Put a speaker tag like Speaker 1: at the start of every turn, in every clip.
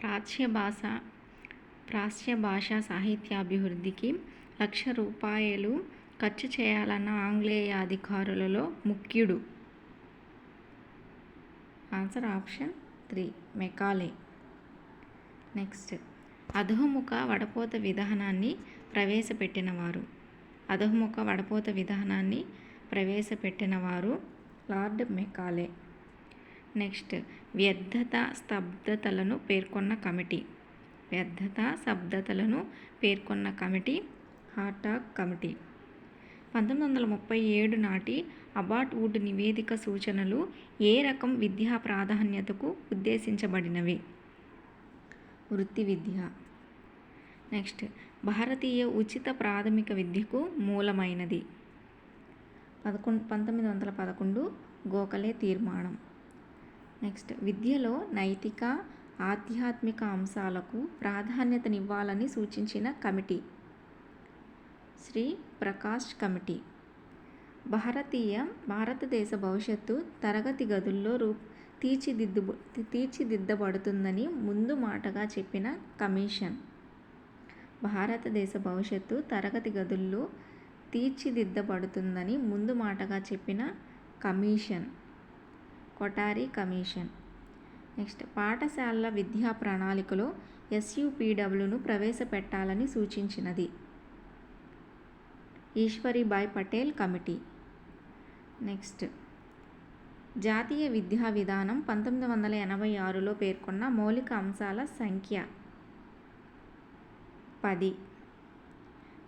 Speaker 1: ప్రాచ్య భాష ప్రాచ్య భాషా సాహిత్యాభివృద్ధికి లక్ష రూపాయలు ఖర్చు చేయాలన్న ఆంగ్లేయ అధికారులలో ముఖ్యుడు. Answer option three Macaulay. Next అధోముఖ వడపోత విధానాన్ని ప్రవేశపెట్టినవారు అధోముఖ వడపోత విధానాన్ని ప్రవేశపెట్టినవారు లార్డ్ మెకాలే. నెక్స్ట్ వ్యర్థత స్తబ్దతలను పేర్కొన్న కమిటీ. వ్యర్థత శబ్దతలను పేర్కొన్న కమిటీ హాటాక్ కమిటీ. పంతొమ్మిది వందల ముప్పై ఏడు నాటి అబాట్ వుడ్ నివేదిక సూచనలు ఏ రకం విద్యా ప్రాధాన్యతకు ఉద్దేశించబడినవి? వృత్తి విద్య. నెక్స్ట్ భారతీయ ఉచిత ప్రాథమిక విద్యకు మూలమైనది. పదకొండు పంతొమ్మిది వందల పదకొండు గోఖలే తీర్మానం. నెక్స్ట్. విద్యలో నైతిక ఆధ్యాత్మిక అంశాలకు ప్రాధాన్యతనివ్వాలని సూచించిన కమిటీ. శ్రీ ప్రకాష్ కమిటీ. భారతీయ భారతదేశ భవిష్యత్తు తరగతి గదుల్లో రూ తీర్చిదిద్దు తీర్చిదిద్దబడుతుందని ముందు మాటగా చెప్పిన కమిషన్. భారతదేశ భవిష్యత్తు తరగతి గదుల్లో తీర్చిదిద్దబడుతుందని ముందు మాటగా చెప్పిన కమిషన్. కొటారి కమిషన్. నెక్స్ట్ పాఠశాలల విద్యా ప్రణాళికలో ఎస్యుపిడబ్ల్యూను ప్రవేశపెట్టాలని సూచించినది. ఈశ్వరీబాయ్ పటేల్ కమిటీ. నెక్స్ట్ జాతీయ విద్యా విధానం పంతొమ్మిది వందల ఎనభై ఆరులో పేర్కొన్న మౌలిక అంశాల సంఖ్య పది.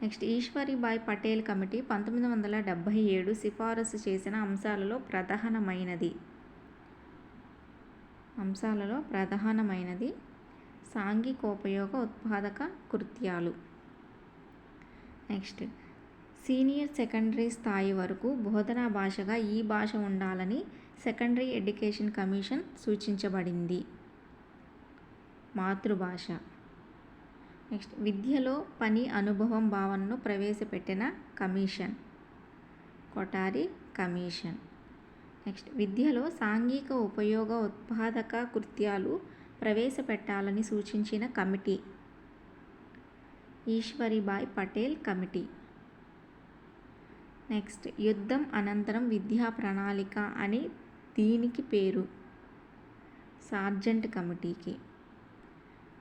Speaker 1: నెక్స్ట్ ఈశ్వరీబాయ్ పటేల్ కమిటీ పంతొమ్మిది వందల డెబ్భై ఏడు సిఫారసు చేసిన అంశాలలో ప్రధానమైనది. అంశాలలో ప్రధానమైనది సాంఘికోపయోగ ఉత్పాదక కృత్యాలు. నెక్స్ట్ సీనియర్ సెకండరీ స్థాయి వరకు బోధనా భాషగా ఈ భాష ఉండాలని సెకండరీ ఎడ్యుకేషన్ కమిషన్ సూచించబడింది. మాతృభాష. నెక్స్ట్ విద్యలో పని అనుభవం భావనను ప్రవేశపెట్టిన కమిషన్. కొటారి కమిషన్. నెక్స్ట్. విద్యలో సాంఘిక ఉపయోగ ఉత్పాదక కృత్యాలు ప్రవేశపెట్టాలని సూచించిన committee. Ishwaribai Patel committee. Next. యుద్ధం అనంతరం విద్యా ప్రణాళిక అని దీనికి పేరు. సార్జెంట్ కమిటీకి.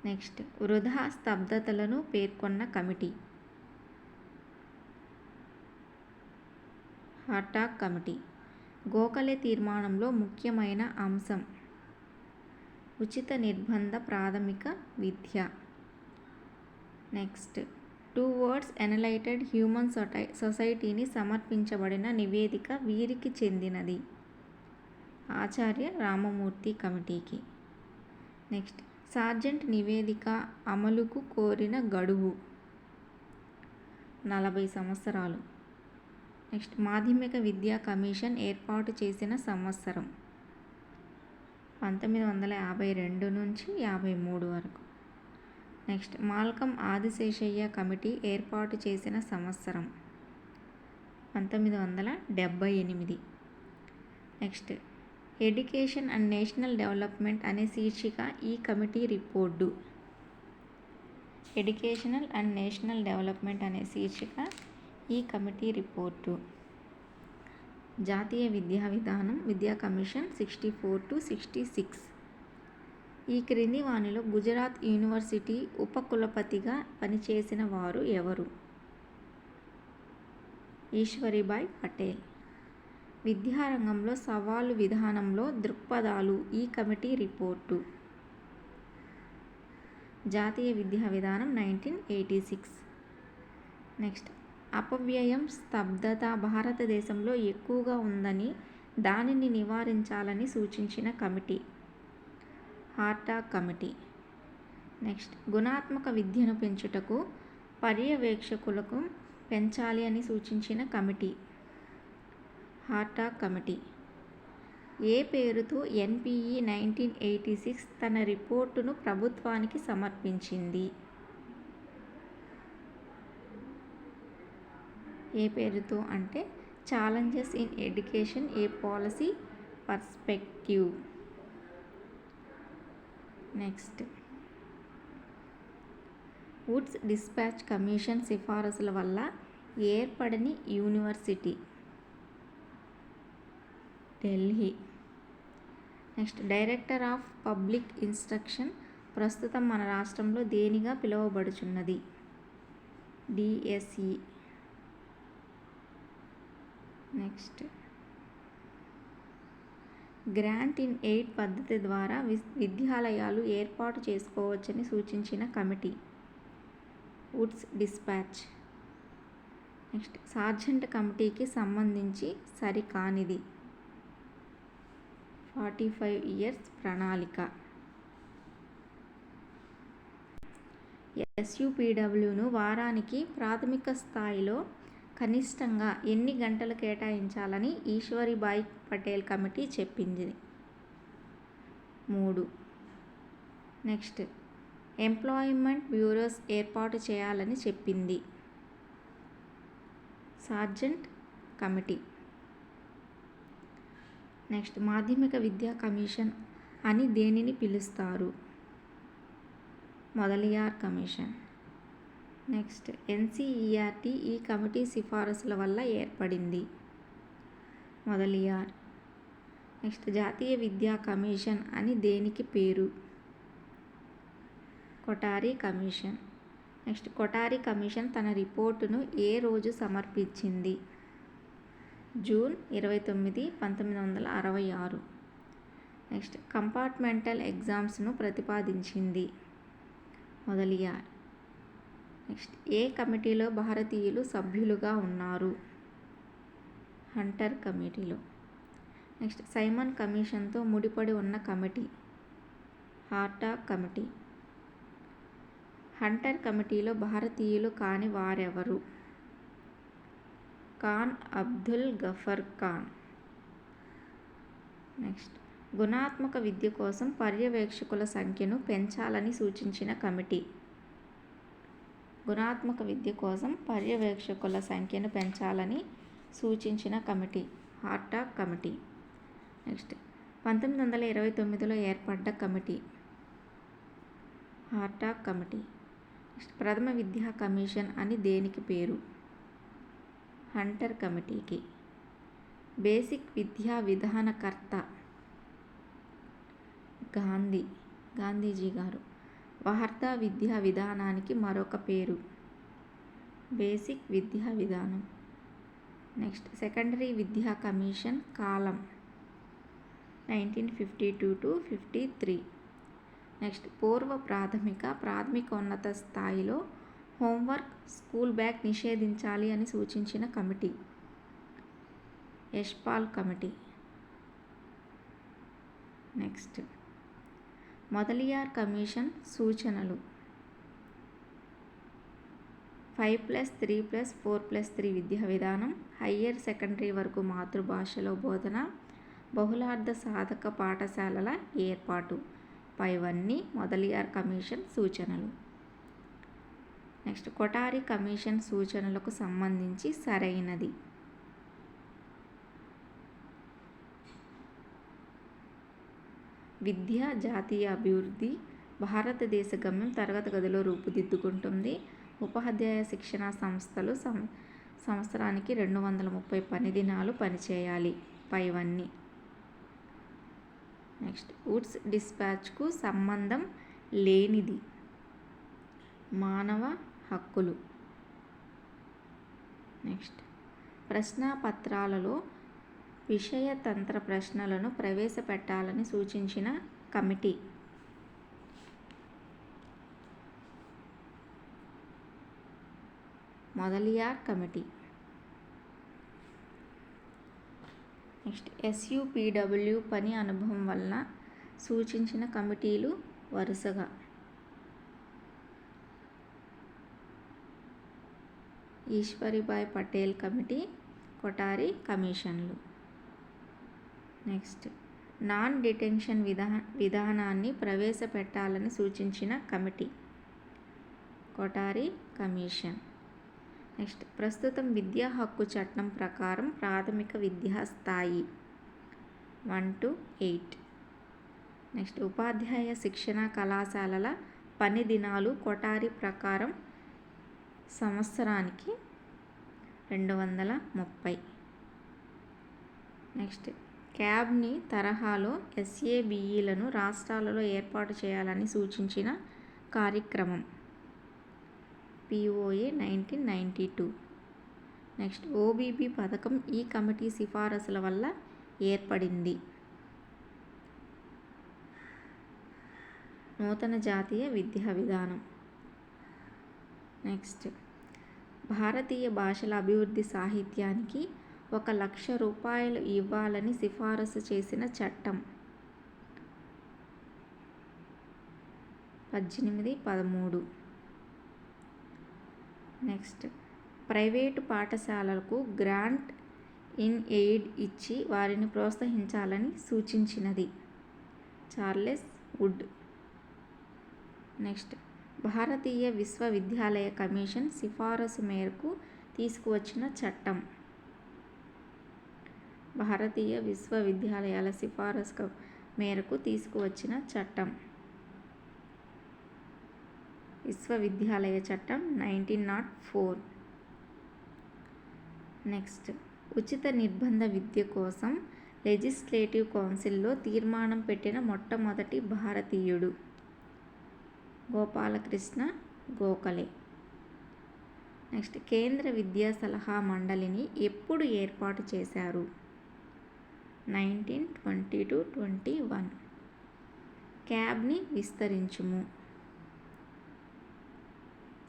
Speaker 1: నెక్స్ట్. వృధా స్తబ్దతలను పేర్కొన్న committee. Ad hoc committee. Gokhale తీర్మానంలో ముఖ్యమైన అంశం. ఉచిత నిర్బంధ ప్రాథమిక విద్య. Next. Two words enlightened human సొటై సొసైటీని సమర్పించబడిన నివేదిక వీరికి చెందినది. ఆచార్య రామమూర్తి కమిటీకి. నెక్స్ట్. సార్జెంట్ నివేదిక అమలుకు కోరిన గడువు. నలభై సంవత్సరాలు. నెక్స్ట్ మాధ్యమిక విద్యా కమిషన్ ఏర్పాటు చేసిన సంవత్సరం పంతొమ్మిది వందల యాభై రెండు నుంచి యాభై మూడు వరకు. నెక్స్ట్ మాల్కం ఆదిశేషయ్య కమిటీ ఏర్పాటు చేసిన సంవత్సరం పంతొమ్మిది వందల డెబ్భై ఎనిమిది. Next education and national development అనే శీర్షిక ఈ committee report. Educational and national development అనే శీర్షిక ఈ కమిటీ రిపోర్టు. జాతీయ విద్యా విధానం విద్యా commission sixty four to sixty six. ఈ క్రింది వానిలో గుజరాత్ యూనివర్సిటీ ఉపకులపతిగా పనిచేసిన వారు ఎవరు? ఈశ్వరిబాయ్ పటేల్. విద్యారంగంలో సవాలు విధానంలో దృక్పథాలు ఈ కమిటీ రిపోర్టు. జాతీయ విద్యా విధానం నైన్టీన్ ఎయిటీ సిక్స్. నెక్స్ట్. అపవ్యయం స్తబ్దత భారతదేశంలో ఎక్కువగా ఉందని దానిని నివారించాలని సూచించిన కమిటీ. హార్టా కమిటీ. నెక్స్ట్ గుణాత్మక విద్యను పెంచుటకు పర్యవేక్షకులకు పెంచాలి అని సూచించిన కమిటీ. హార్టా కమిటీ. ఏ పేరుతో ఎన్పిఈ నైన్టీన్ ఎయిటీ సిక్స్ తన రిపోర్టును ప్రభుత్వానికి సమర్పించింది? ఏ పేరుతో అంటే challenges in education a policy perspective next Woods dispatch commission సిఫారసుల వల్ల ఏర్పడని university. Delhi next director of public instruction ప్రస్తుతం మన రాష్ట్రంలో దేనిగా పిలువబడుచున్నది? DSE next. Grant in aid పద్ధతి ద్వారా విద్యాలయాలు ఏర్పాటు చేసుకోవచ్చని సూచించిన committee. Woods dispatch. Next. Sargent కమిటీకి సంబంధించి సరికానిది. ఫార్టీ ఫైవ్ ఇయర్స్ ప్రణాళిక. ఎస్యూపీడబ్ల్యూను వారానికి ప్రాథమిక స్థాయిలో కనిష్టంగా ఎన్ని గంటలు కేటాయించాలని ఈశ్వరీబాయి పటేల్ కమిటీ చెప్పింది. మూడు. నెక్స్ట్. ఎంప్లాయ్మెంట్ బ్యూరోస్ ఏర్పాటు చేయాలని చెప్పింది. Sargent committee. నెక్స్ట్. మాధ్యమిక విద్యా కమిషన్ అని దేనిని పిలుస్తారు? మొదలియార్ కమిషన్. నెక్స్ట్. ఎన్సీఈఆర్టీ ఈ కమిటీ సిఫారసుల వల్ల ఏర్పడింది. మొదలియార్ నెక్స్ట్. జాతీయ విద్యా కమిషన్ అని దేనికి పేరు? Kothari commission. Next. Kothari commission తన రిపోర్టును ఏ రోజు సమర్పించింది? జూన్ ఇరవై తొమ్మిది పంతొమ్మిది వందల అరవై ఆరు. నెక్స్ట్. కంపార్ట్మెంటల్ ఎగ్జామ్స్ను ప్రతిపాదించింది. మొదలియార్ నెక్స్ట్ ఏ కమిటీలో భారతీయులు సభ్యులుగా ఉన్నారు? హంటర్ కమిటీలో. నెక్స్ట్ సైమన్ కమిషన్తో ముడిపడి ఉన్న కమిటీ. హార్టా కమిటీ. హంటర్ కమిటీలో భారతీయులు కాని వారెవరు? ఖాన్ అబ్దుల్ గఫర్ ఖాన్. నెక్స్ట్ గుణాత్మక విద్య కోసం పర్యవేక్షకుల సంఖ్యను పెంచాలని సూచించిన కమిటీ. గుణాత్మక విద్య కోసం పర్యవేక్షకుల సంఖ్యను పెంచాలని సూచించిన కమిటీ హార్టాక్ కమిటీ. నెక్స్ట్ పంతొమ్మిది వందల ఇరవై తొమ్మిదిలో ఏర్పడ్డ కమిటీ హార్టాక్ కమిటీ. నెక్స్ట్ ప్రథమ విద్యా కమిషన్ అని దేనికి పేరు? హంటర్ కమిటీకి. బేసిక్ విద్యా విధానకర్త గాంధీ గాంధీజీ గారు. వార్తా విద్యా విధానానికి మరొక పేరు. బేసిక్ విద్యా విధానం. నెక్స్ట్ సెకండరీ విద్యా commission column. Nineteen fifty two to fifty three. Next పూర్వ ప్రాథమిక ప్రాథమికోన్నత స్థాయిలో హోంవర్క్ స్కూల్ బ్యాగ్ నిషేధించాలి అని సూచించిన committee. Yashpal committee. Next Mudaliar commission సూచనలు. Five plus three plus four plus three విద్యా విధానం హయ్యర్ సెకండరీ వరకు మాతృభాషలో బోధన బహుళార్థ సాధక పాఠశాలల ఏర్పాటు. పైవన్నీ మొదలియార్ కమిషన్ సూచనలు. నెక్స్ట్ కొటారి కమిషన్ సూచనలకు సంబంధించి సరైనది. విద్య జాతీయ అభివృద్ధి భారతదేశ గమ్యం తరగతి గదిలో రూపుదిద్దుకుంటుంది. ఉపాధ్యాయ శిక్షణ సంస్థలు సం సంవత్సరానికి రెండు వందల ముప్పై పని దినాలు పనిచేయాలి. పైవన్నీ. నెక్స్ట్. వుడ్స్ డిస్పాచ్కు సంబంధం లేనిది. మానవ హక్కులు. నెక్స్ట్. ప్రశ్నాపత్రాలలో విషయతంత్ర ప్రశ్నలను ప్రవేశపెట్టాలని సూచించిన committee. Mudaliar committee. Next SUPW పని అనుభవం వలన సూచించిన కమిటీలు వరుసగా. ఈశ్వరిబాయ్ పటేల్ కమిటీ కొటారి కమిషన్లు. నెక్స్ట్. నాన్ డిటెన్షన్ విధా విధానాన్ని ప్రవేశపెట్టాలని సూచించిన కమిటీ. కొటారి కమిషన్. నెక్స్ట్. ప్రస్తుతం విద్యా హక్కు చట్టం ప్రకారం ప్రాథమిక విద్యా స్థాయి వన్ టు ఎయిట్. నెక్స్ట్. ఉపాధ్యాయ శిక్షణ కళాశాలల పని దినాలు కొటారి ప్రకారం సంవత్సరానికి రెండు వందల ముప్పై. నెక్స్ట్. క్యాబ్ని తరహాలో ఎస్ఏబిఈలను రాష్ట్రాలలో ఏర్పాటు చేయాలని సూచించిన కార్యక్రమం. POA nineteen ninety two. Next OBB పథకం ఈ కమిటీ సిఫారసుల వల్ల ఏర్పడింది. నూతన జాతీయ విద్యా విధానం. నెక్స్ట్ భారతీయ భాషల అభివృద్ధి సాహిత్యానికి ఒక లక్ష రూపాయలు ఇవ్వాలని సిఫారసు చేసిన చట్టం. పద్దెనిమిది పదమూడు. నెక్స్ట్. ప్రైవేటు పాఠశాలలకు గ్రాంట్ ఇన్ ఎయిడ్ ఇచ్చి వారిని ప్రోత్సహించాలని సూచించినది. Charles Wood. నెక్స్ట్. భారతీయ విశ్వవిద్యాలయ కమిషన్ సిఫారసు మేరకు తీసుకువచ్చిన చట్టం. భారతీయ విశ్వవిద్యాలయాల సిఫారసు మేరకు తీసుకువచ్చిన చట్టం. విశ్వవిద్యాలయ చట్టం నైన్టీన్ నాట్ ఫోర్. నెక్స్ట్. ఉచిత నిర్బంధ విద్య కోసం లెజిస్లేటివ్ కౌన్సిల్లో తీర్మానం పెట్టిన మొట్టమొదటి భారతీయుడు గోపాలకృష్ణ గోఖలే. నెక్స్ట్. కేంద్ర విద్యా సలహా మండలిని ఎప్పుడు ఏర్పాటు చేశారు? Nineteen twenty to twenty one. క్యాబ్ని విస్తరించుము.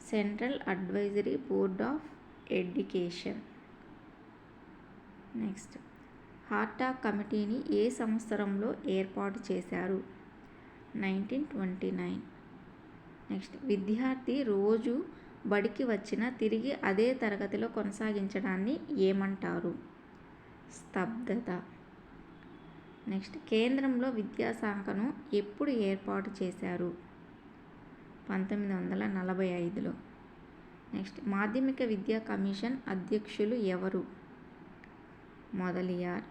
Speaker 1: Central advisory board of education. Next. Hartog కమిటీని ఏ సంవత్సరంలో ఏర్పాటు చేశారు? Nineteen twenty nine. నెక్స్ట్. విద్యార్థి రోజు బడికి వచ్చిన తిరిగి అదే తరగతిలో కొనసాగించడాన్ని ఏమంటారు? స్తబ్దత నెక్స్ట్ కేంద్రంలో విద్యాశాఖను ఎప్పుడు ఏర్పాటు చేశారు? పంతొమ్మిది వందల నలభై ఐదులో. నెక్స్ట్ మాధ్యమిక విద్యా కమిషన్ అధ్యక్షులు ఎవరు? మొదలియార్.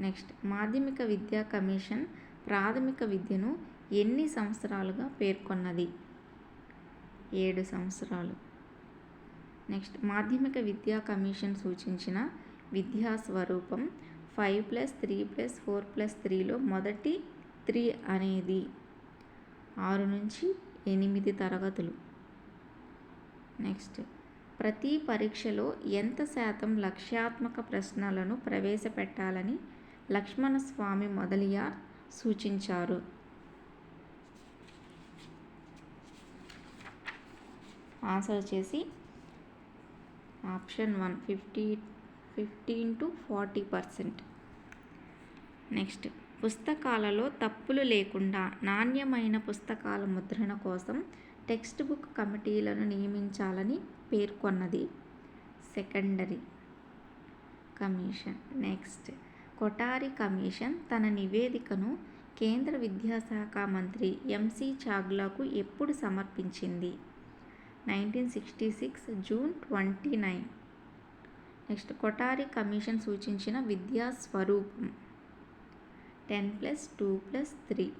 Speaker 1: నెక్స్ట్ మాధ్యమిక విద్యా కమిషన్ ప్రాథమిక విద్యను ఎన్ని సంవత్సరాలుగా పేర్కొన్నది? ఏడు సంవత్సరాలు. నెక్స్ట్ మాధ్యమిక విద్యా కమిషన్ సూచించిన విద్యా స్వరూపం five plus three plus four plus త్రీలో మొదటి త్రీ అనేది ఆరు నుంచి ఎనిమిది తరగతులు. నెక్స్ట్. ప్రతి పరీక్షలో ఎంత శాతం లక్ష్యాత్మక ప్రశ్నలను ప్రవేశపెట్టాలని లక్ష్మణస్వామి మొదలియార్ సూచించారు. ఆన్సర్ వచ్చేసి option one fifty fifteen to forty percent. Next పుస్తకాలలో తప్పులు లేకుండా నాణ్యమైన పుస్తకాల ముద్రణ కోసం టెక్స్ట్ బుక్ కమిటీలను నియమించాలని పేర్కొన్నది. Secondary commission. Next Kothari commission తన నివేదికను కేంద్ర విద్యాశాఖ మంత్రి ఎంసి చాగ్లాకు ఎప్పుడు సమర్పించింది? Nineteen sixty six June twenty nine. Next Kothari commission సూచించిన విద్యా స్వరూపం. Ten plus two plus three.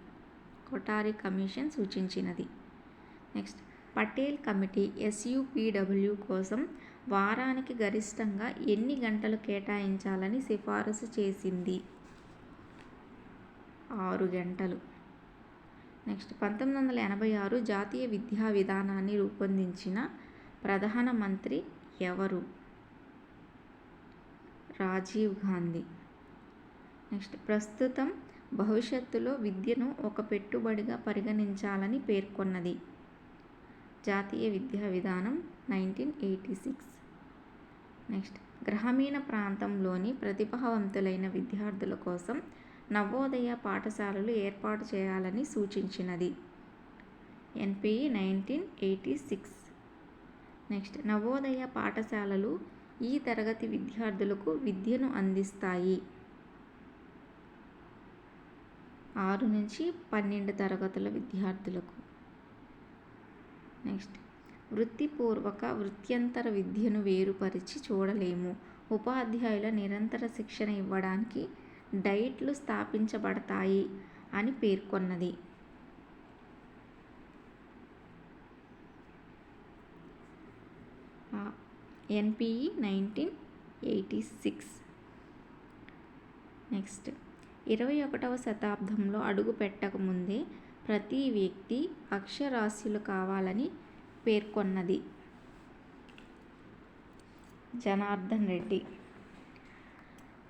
Speaker 1: Kothari commission సూచించినది. Next Patel committee SUPW కోసం వారానికి గరిష్టంగా ఎన్ని గంటలు కేటాయించాలని సిఫారసు చేసింది? ఆరు గంటలు. నెక్స్ట్ పంతొమ్మిది వందల ఎనభై ఆరు జాతీయ విద్యా విధానాన్ని రూపొందించిన ప్రధానమంత్రి ఎవరు? రాజీవ్ గాంధీ. నెక్స్ట్. ప్రస్తుతం భవిష్యత్తులో విద్యను ఒక పెట్టుబడిగా పరిగణించాలని పేర్కొన్నది. జాతీయ విద్యా విధానం నైన్టీన్ ఎయిటీ సిక్స్. నెక్స్ట్. గ్రామీణ ప్రాంతంలోని ప్రతిభావంతులైన విద్యార్థుల కోసం నవోదయ పాఠశాలలు ఏర్పాటు చేయాలని సూచించినది. NPE nineteen eighty six. Next. Navodaya పాఠశాలలు ఈ తరగతి విద్యార్థులకు విద్యను అందిస్తాయి. ఆరు నుంచి పన్నెండు తరగతుల విద్యార్థులకు. నెక్స్ట్. వృత్తిపూర్వక వృత్యంతర విద్యను వేరుపరిచి చూడలేము. ఉపాధ్యాయుల నిరంతర శిక్షణ ఇవ్వడానికి డైట్లు స్థాపించబడతాయి అని పేర్కొన్నది. NPE nineteen eighty six next ఇరవై ఒకటవ శతాబ్దంలో అడుగు పెట్టకముందే ప్రతి వ్యక్తి అక్షరాస్యులు కావాలని పేర్కొన్నది. Janardhan Reddy.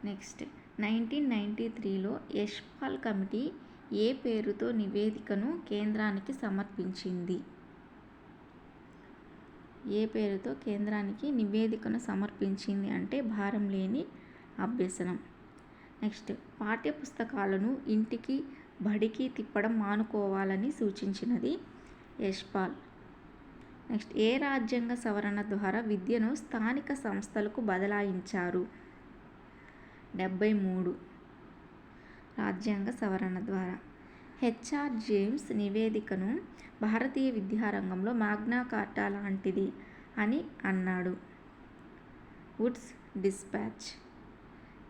Speaker 1: Next nineteen ninety త్రీలో యశ్పాల్ కమిటీ ఏ పేరుతో నివేదికను కేంద్రానికి సమర్పించింది? ఏ పేరుతో కేంద్రానికి నివేదికను సమర్పించింది అంటే భారం లేని అభ్యసనం. నెక్స్ట్ పాఠ్యపుస్తకాలను ఇంటికి బడికి తిప్పడం మానుకోవాలని సూచించినది యశ్పాల్. నెక్స్ట్ ఏ రాజ్యాంగ సవరణ ద్వారా విద్యను స్థానిక సంస్థలకు బదలాయించారు? డెబ్బై మూడు. రాజ్యాంగ సవరణ ద్వారా. హెచ్ఆర్ జేమ్స్ నివేదికను భారతీయ విద్యారంగంలో మాగ్నా కార్టా లాంటిది అని అన్నాడు. Woods dispatch.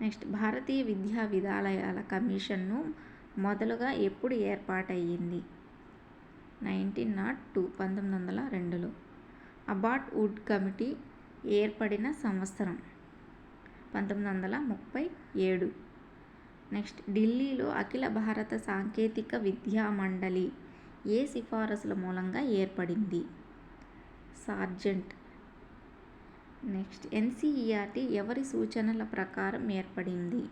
Speaker 1: నెక్స్ట్ భారతీయ విద్యా విద్యాలయాల కమిషన్ను మొదలుగా ఎప్పుడు ఏర్పాటయ్యింది? నైన్టీన్ నాట్ టూ పంతొమ్మిది వందల రెండులో. అబాట్ వుడ్ కమిటీ ఏర్పడిన సంవత్సరం పంతొమ్మిది వందల ముప్పై ఏడు. నెక్స్ట్ ఢిల్లీలో అఖిల భారత సాంకేతిక విద్యా మండలి ఏ సిఫారసుల మూలంగా ఏర్పడింది? సార్జెంట్. నెక్స్ట్ ఎన్సీఈఆర్టీ ఎవరి సూచనల ప్రకారం ఏర్పడింది?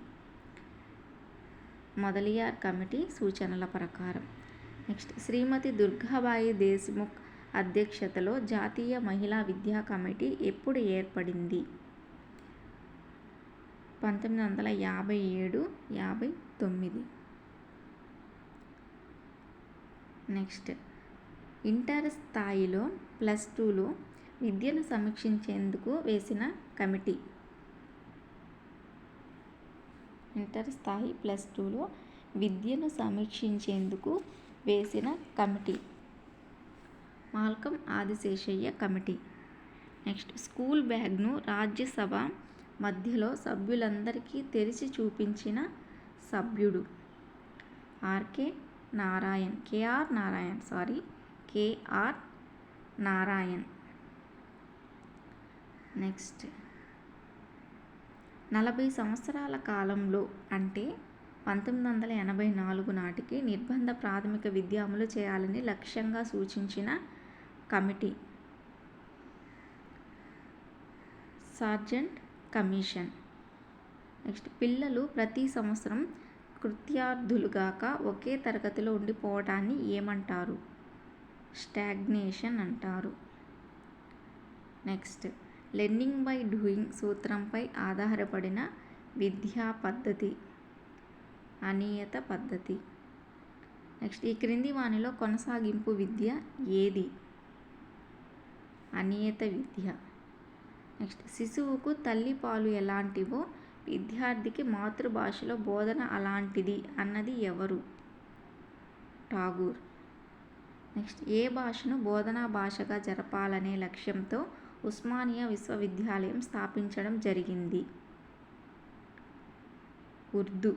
Speaker 1: మొదలియార్ కమిటీ సూచనల ప్రకారం. నెక్స్ట్ శ్రీమతి దుర్గాబాయి దేశ్ముఖ్ అధ్యక్షతలో జాతీయ మహిళా విద్యా కమిటీ ఎప్పుడు ఏర్పడింది? పంతొమ్మిది వందల యాభై ఏడు యాభై తొమ్మిది. నెక్స్ట్. ఇంటర్ స్థాయిలో ప్లస్ టూలో విద్యను సమీక్షించేందుకు వేసిన కమిటీ. ఇంటర్ స్థాయి ప్లస్ టూలో విద్యను సమీక్షించేందుకు వేసిన committee. Malcolm Adiseshiah committee. Next. School బ్యాగ్ను Rajya Sabha మధ్యలో సభ్యులందరికీ తెరిచి చూపించిన సభ్యుడు. RK Narayan. KR Narayan. Sorry KR Narayan. Next. నలభై సంవత్సరాల కాలంలో అంటే పంతొమ్మిది వందల ఎనభై నాలుగు నాటికి నిర్బంధ ప్రాథమిక విద్య అమలు చేయాలని లక్ష్యంగా సూచించిన కమిటీ. Sergeant commission. నెక్స్ట్ పిల్లలు ప్రతి సంవత్సరం కృత్యార్థులుగాక ఒకే తరగతిలో ఉండిపోవటాన్ని ఏమంటారు? స్టాగ్నేషన్ అంటారు. నెక్స్ట్ లెర్నింగ్ బై డూయింగ్ సూత్రంపై ఆధారపడిన విద్యా పద్ధతి అనియత పద్ధతి. నెక్స్ట్ ఈ క్రింది వానిలో కొనసాగింపు విద్య ఏది? అనియత విద్య. నెక్స్ట్. శిశువుకు తల్లి పాలు ఎలాంటివో విద్యార్థికి మాతృభాషలో బోధన అలాంటిది అన్నది ఎవరు? ఠాగూర్. నెక్స్ట్. ఏ భాషను బోధనా భాషగా జరపాలనే లక్ష్యంతో ఉస్మానియా విశ్వవిద్యాలయం స్థాపించడం జరిగింది. ఉర్దూ.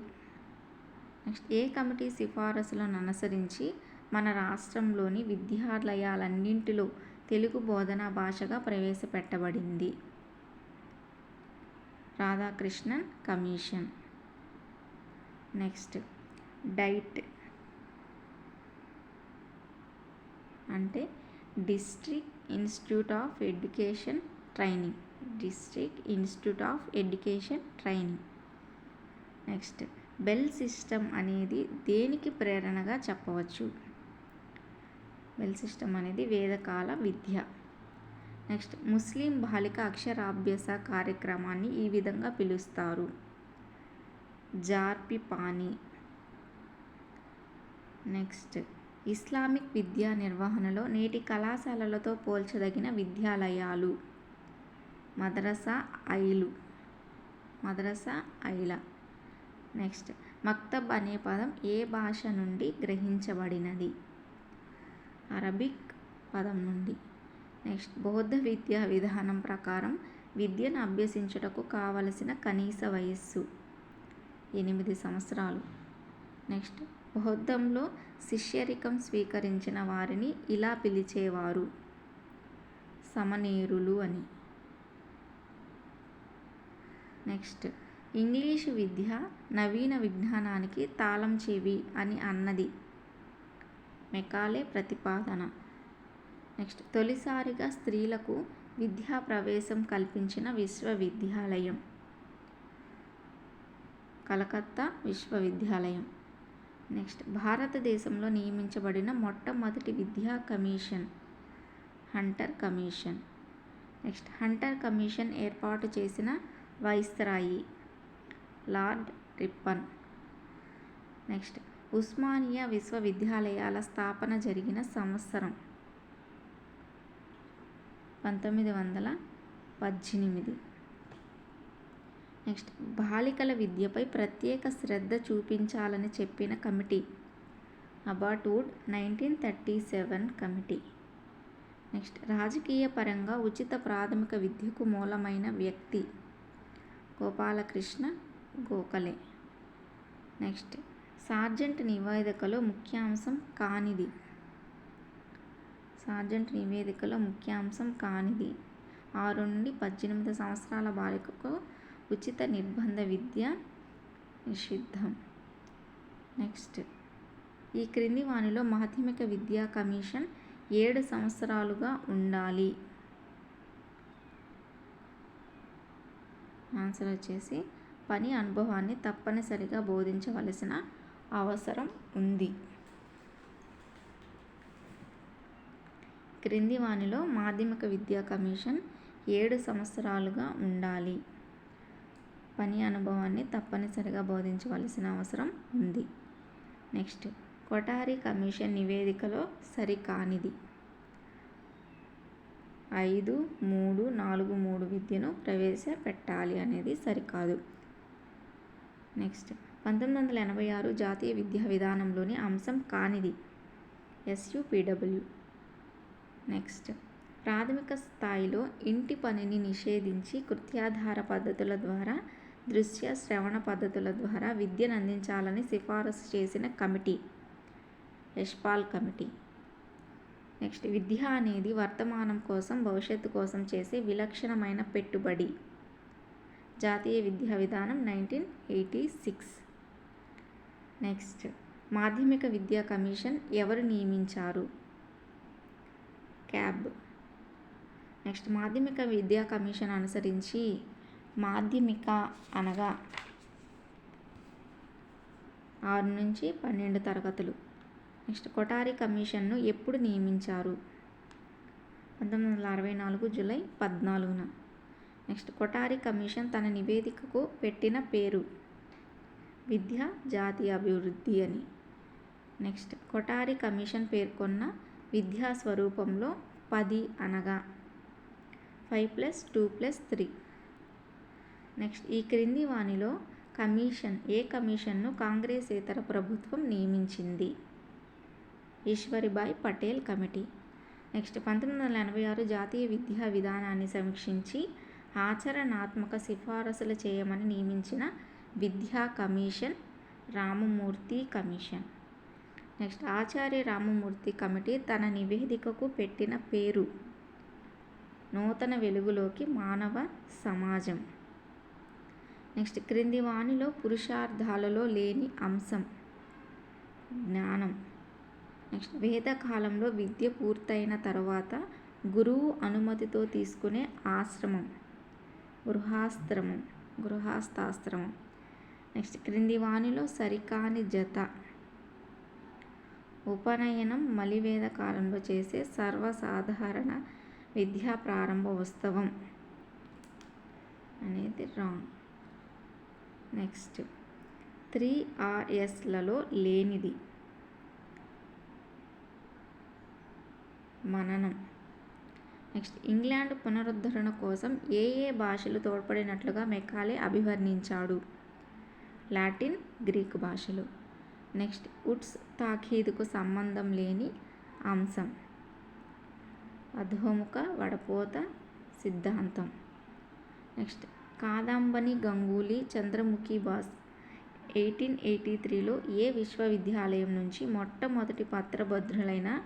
Speaker 1: నెక్స్ట్. ఏ కమిటీ సిఫారసులను అనుసరించి మన రాష్ట్రంలోని విద్యాలయాలన్నింటిలో తెలుగు బోధనా భాషగా ప్రవేశపెట్టబడింది? రాధాకృష్ణన్ కమిషన్. Next DIET. అంటే district institute of education training. District institute of education training. Next bell system అనేది దేనికి ప్రేరణగా చెప్పవచ్చు? బెల్ సిస్టమ్ అనేది వేదకాల విద్య. నెక్స్ట్ ముస్లిం బాలిక అక్షరాభ్యాస కార్యక్రమాన్ని ఈ విధంగా పిలుస్తారు. జార్పి పానీ నెక్స్ట్ ఇస్లామిక్ విద్యా నిర్వహణలో నేటి కళాశాలలతో పోల్చదగిన విద్యాలయాలు. మదరసా ఐలు. మదరసా ఐల. నెక్స్ట్ మక్తబ్ అనే పదం ఏ భాష నుండి గ్రహించబడినది? అరబిక్ పదం నుండి. నెక్స్ట్. బౌద్ధ విద్యా విధానం ప్రకారం విద్యను అభ్యసించుటకు కావలసిన కనీస వయస్సు ఎనిమిది సంవత్సరాలు. నెక్స్ట్. బౌద్ధంలో శిష్యరికం స్వీకరించిన వారిని ఇలా పిలిచేవారు. సమనేరులు అని. నెక్స్ట్. ఇంగ్లీషు విద్య నవీన విజ్ఞానానికి తాళం చెవి అని అన్నది. మెకాలే ప్రతిపాదన. నెక్స్ట్. తొలిసారిగా స్త్రీలకు విద్యా ప్రవేశం కల్పించిన విశ్వవిద్యాలయం. కలకత్తా విశ్వవిద్యాలయం. నెక్స్ట్. భారతదేశంలో నియమించబడిన మొట్టమొదటి విద్యా commission Hunter commission. Next. Hunter commission ఏర్పాటు చేసిన viceroy Lord Ripon. Next. Osmania విశ్వవిద్యాలయాల స్థాపన జరిగిన సంవత్సరం. పంతొమ్మిది వందల పద్దెనిమిది. నెక్స్ట్ బాలికల విద్యపై ప్రత్యేక శ్రద్ధ చూపించాలని చెప్పిన committee. Abbott Wood nineteen thirty seven committee. Next రాజకీయ పరంగా ఉచిత ప్రాథమిక విద్యకు మూలమైన వ్యక్తి గోపాలకృష్ణ గోఖలే. నెక్స్ట్ సార్జెంట్ నివేదికలో ముఖ్యాంశం కానిది. సార్జెంట్ నివేదికలో ముఖ్యాంశం కానిది. ఆరు నుండి పద్దెనిమిది సంవత్సరాల బాలికకు ఉచిత నిర్బంధ విద్య నిషిద్ధం. నెక్స్ట్. ఈ క్రింది వానిలో మాధ్యమిక విద్యా కమిషన్ ఏడు సంవత్సరాలుగా ఉండాలి. ఆన్సర్ వచ్చేసి పని అనుభవాన్ని తప్పనిసరిగా బోధించవలసిన అవసరం ఉంది. క్రింది వానిలో మాధ్యమిక విద్యా కమిషన్ ఏడు సంవత్సరాలుగా ఉండాలి. పని అనుభవాన్ని తప్పనిసరిగా బోధించవలసిన అవసరం ఉంది. నెక్స్ట్ కొటారి కమిషన్ నివేదికలో సరికానిది. ఐదు మూడు నాలుగు మూడు విద్యను ప్రవేశపెట్టాలి అనేది సరికాదు. నెక్స్ట్ పంతొమ్మిది వందల ఎనభై ఆరు జాతీయ విద్యా విధానంలోని అంశం కానిది. SUPW next. ప్రాథమిక స్థాయిలో ఇంటి పనిని నిషేధించి కృత్యాధార పద్ధతుల ద్వారా దృశ్య శ్రవణ పద్ధతుల ద్వారా విద్యను అందించాలని సిఫారసు చేసిన కమిటీ యష్పాల్ కమిటీ. నెక్స్ట్. విద్య అనేది వర్తమానం కోసం భవిష్యత్తు కోసం చేసే విలక్షణమైన పెట్టుబడి. జాతీయ విద్యా విధానం నైన్టీన్ ఎయిటీ సిక్స్. నెక్స్ట్. మాధ్యమిక విద్యా కమిషన్ ఎవరు నియమించారు? క్యాబ్. నెక్స్ట్ మాధ్యమిక విద్యా కమిషన్ అనుసరించి మాధ్యమిక అనగా ఆరు నుంచి పన్నెండు తరగతులు. నెక్స్ట్ కొటారి కమిషన్ను ఎప్పుడు నియమించారు? పంతొమ్మిది వందల అరవై నాలుగు జూలై పద్నాలుగున. నెక్స్ట్ కొటారి కమిషన్ తన నివేదికకు పెట్టిన పేరు విద్య జాతీయ అభివృద్ధి అని. నెక్స్ట్ కొటారి కమిషన్ పేర్కొన్న విద్యా స్వరూపంలో పది అనగా five plus two plus three. Next ఈ క్రింది వానిలో కమిషన్ ఏ కమిషన్ను కాంగ్రెసేతర ప్రభుత్వం నియమించింది? ఈశ్వరిబాయ్ పటేల్ కమిటీ. నెక్స్ట్ పంతొమ్మిది వందల ఎనభై ఆరు జాతీయ విద్యా విధానాన్ని సమీక్షించి ఆచరణాత్మక సిఫారసులు చేయమని నియమించిన విద్యా commission Ramamurthy commission. Next Acharya Ramamurthy committee తన నివేదికకు పెట్టిన పేరు. నూతన వెలుగులోకి మానవ సమాజం. నెక్స్ట్ క్రింది వాణిలో పురుషార్థాలలో లేని అంశం. జ్ఞానం. నెక్స్ట్ వేదకాలంలో విద్య పూర్తయిన తర్వాత గురువు అనుమతితో తీసుకునే ఆశ్రమం. గృహాశ్రమం గృహస్థాశ్రమం. నెక్స్ట్ క్రింది వాణిలో సరికాని జత. ఉపనయనం మలివేద కాలంలో చేసే సర్వసాధారణ విద్యా ప్రారంభ ఉత్సవం. అనేది రాంగ్ నెక్స్ట్ త్రీ ఆర్ఎస్లలో లేనిది. మననం. నెక్స్ట్ ఇంగ్లాండ్ పునరుద్ధరణ కోసం ఏ ఏ భాషలు తోడ్పడినట్లుగా మెకాలే అభివర్ణించాడు. లాటిన్ గ్రీక్ భాషలు. నెక్స్ట్ ఉడ్స్ తాఖీదుకు సంబంధం లేని అంశం. అధోముఖ వడపోత సిద్ధాంతం. Next Kadambini Ganguly Chandramukhi Basu eighteen eighty త్రీలో ఏ విశ్వవిద్యాలయం నుంచి మొట్టమొదటి పత్రభద్రులైన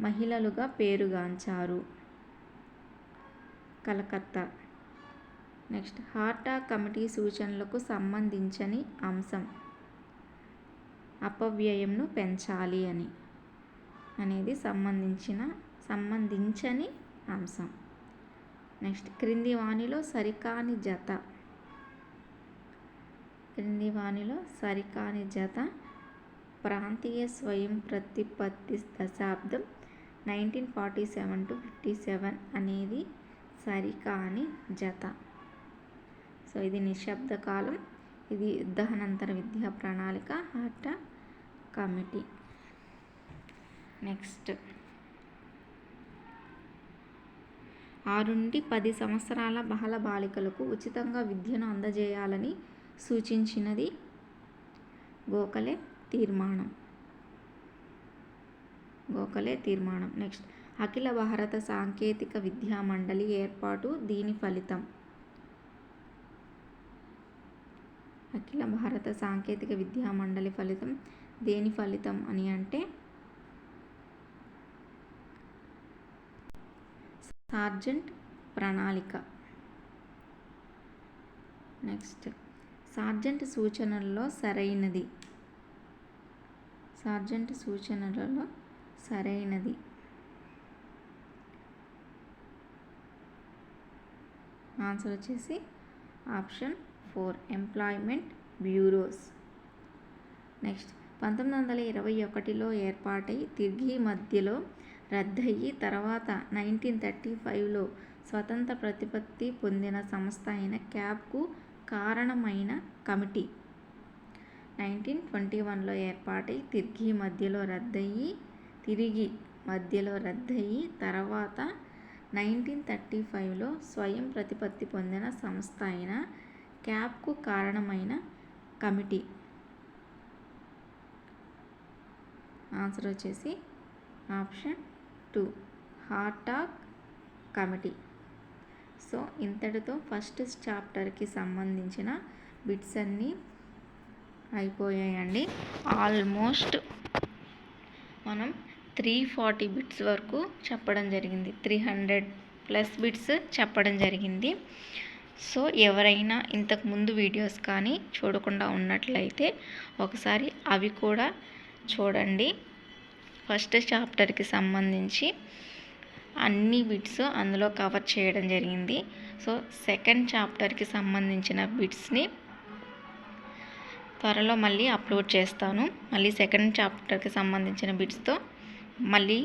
Speaker 1: మహిళలుగా పేరుగాంచారు? కలకత్తా. నెక్స్ట్ హార్టా కమిటీ సూచనలకు సంబంధించని అంశం. అపవ్యయంను పెంచాలి అని. అనేది సంబంధించిన సంబంధించని అంశం. నెక్స్ట్ క్రింది వాణిలో సరికాని జత. క్రింది వాణిలో సరికాని జత. ప్రాంతీయ స్వయం ప్రతిపత్తి దశాబ్దం nineteen forty seven to fifty seven అనేది సరికాని జత. సో ఇది నిశ్శబ్ద కాలం ఇది యుద్ధానంతర విద్యా ప్రణాళిక. హార్టా కమిటీ. నెక్స్ట్ ఆరు నుండి పది సంవత్సరాల బాల బాలికలకు ఉచితంగా విద్యను అందజేయాలని సూచించినది గోఖలే తీర్మానం. గోఖలే తీర్మానం. నెక్స్ట్ అఖిల భారత సాంకేతిక విద్యా మండలి ఏర్పాటు దీని ఫలితం. అఖిల భారత సాంకేతిక విద్యా మండలి ఫలితం దేని ఫలితం అని అంటే సార్జెంట్ ప్రణాళిక. నెక్స్ట్. సార్జెంట్ సూచనల్లో సరైనది. సార్జెంట్ సూచనలలో సరైనది. ఆన్సర్ వచ్చేసి option four employment bureaus. Next. పంతొమ్మిది వందల ఇరవై ఒకటిలో ఏర్పాటై తిరిగి మధ్యలో రద్దయి తర్వాత నైన్టీన్ థర్టీ ఫైవ్లో స్వతంత్ర ప్రతిపత్తి పొందిన సంస్థ అయిన క్యాబ్కు కారణమైన కమిటీ. నైన్టీన్ ట్వంటీ వన్లో ఏర్పాటై తిరిగి మధ్యలో రద్దయి తిరిగి మధ్యలో రద్దయి తర్వాత నైన్టీన్ థర్టీ ఫైవ్లో స్వయం ప్రతిపత్తి పొందిన సంస్థ అయిన క్యాబ్కు కారణమైన కమిటీ. ఆన్సర్ వచ్చేసి option two Hartog committee. So ఇంతటితో ఫస్ట్ చాప్టర్కి సంబంధించిన బిట్స్ అన్నీ అయిపోయాయండి. ఆల్మోస్ట్ మనం త్రీ ఫార్టీ బిట్స్ వరకు చెప్పడం జరిగింది. త్రీ హండ్రెడ్ ప్లస్ బిట్స్ చెప్పడం జరిగింది. సో ఎవరైనా ఇంతకు ముందు వీడియోస్ కానీ చూడకుండా ఉన్నట్లయితే ఒకసారి అవి కూడా చూడండి. ఫస్ట్ చాప్టర్కి సంబంధించి అన్ని బిట్స్ అందులో కవర్ చేయడం జరిగింది. సో సెకండ్ చాప్టర్కి సంబంధించిన బిట్స్ని త్వరలో మళ్ళీ అప్లోడ్ చేస్తాను. మళ్ళీ సెకండ్ చాప్టర్కి సంబంధించిన బిట్స్తో మళ్ళీ